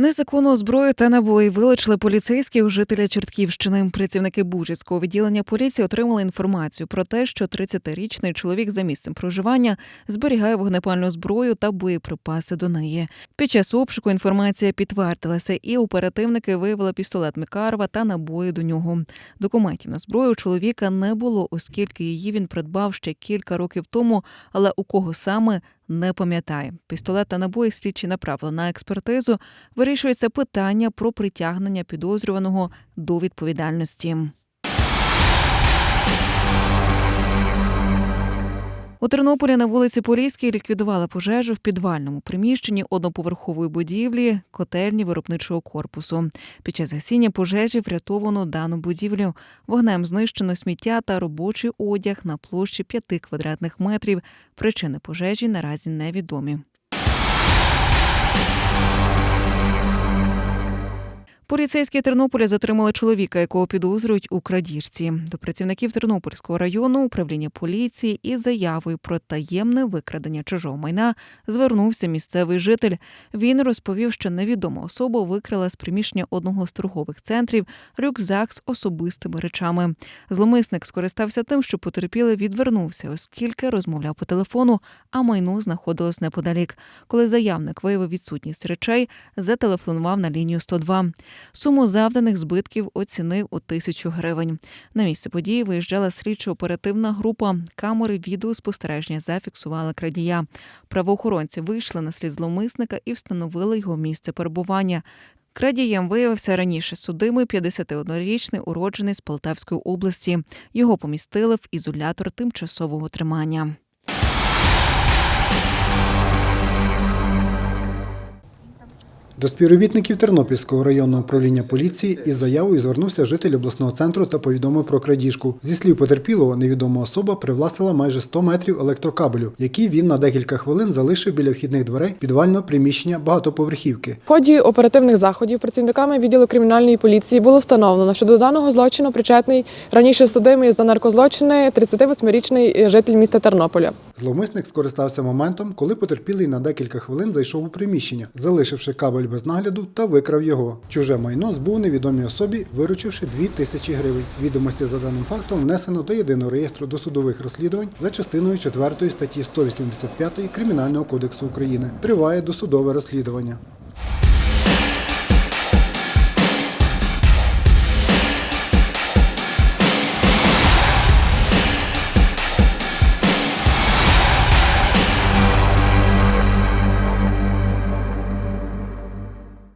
Незаконну зброю та набої вилучили поліцейські у жителя Чортківщини. Працівники Бужицького відділення поліції отримали інформацію про те, що 30-річний чоловік за місцем проживання зберігає вогнепальну зброю та боєприпаси до неї. Під час обшуку інформація підтвердилася, і оперативники виявили пістолет Микарова та набої до нього. Документів на зброю чоловіка не було, оскільки її він придбав ще кілька років тому, але у кого саме не пам'ятає. Пістолет та набої слідчі направили на експертизу. Вирішується питання про притягнення підозрюваного до відповідальності. У Тернополі на вулиці Поліській ліквідували пожежу в підвальному приміщенні одноповерхової будівлі котельні виробничого корпусу. Під час гасіння пожежі врятовано дану будівлю. Вогнем знищено сміття та робочий одяг на площі 5 квадратних метрів. Причини пожежі наразі невідомі. Поліцейські Тернополя затримали чоловіка, якого підозрюють у крадіжці. До працівників Тернопільського району управління поліції із заявою про таємне викрадення чужого майна звернувся місцевий житель. Він розповів, що невідома особа викрала з приміщення одного з торгових центрів рюкзак з особистими речами. Зломисник скористався тим, що потерпілий відвернувся, оскільки розмовляв по телефону, а майно знаходилось неподалік. Коли заявник виявив відсутність речей, зателефонував на лінію 102. Суму завданих збитків оцінив у тисячу гривень. На місце події виїжджала слідчо-оперативна група. Камери відеоспостереження зафіксували крадія. Правоохоронці вийшли на слід зловмисника і встановили його місце перебування. Крадієм виявився раніше судимий 51-річний уроджений з Полтавської області. Його помістили в ізолятор тимчасового тримання. До співробітників Тернопільського районного управління поліції із заявою звернувся житель обласного центру та повідомив про крадіжку. Зі слів потерпілого, невідома особа привласила майже 100 метрів електрокабелю, який він на декілька хвилин залишив біля вхідних дверей підвального приміщення багатоповерхівки. В ході оперативних заходів працівниками відділу кримінальної поліції було встановлено, що до даного злочину причетний раніше судимий за наркозлочини 38-річний житель міста Тернополя. Зловмисник скористався моментом, коли потерпілий на декілька хвилин зайшов у приміщення, залишивши кабель без нагляду та викрав його. Чуже майно збув невідомій особі, виручивши 2 тисячі гривень. Відомості за даним фактом внесено до єдиного реєстру досудових розслідувань за частиною 4 статті 185 Кримінального кодексу України. Триває досудове розслідування.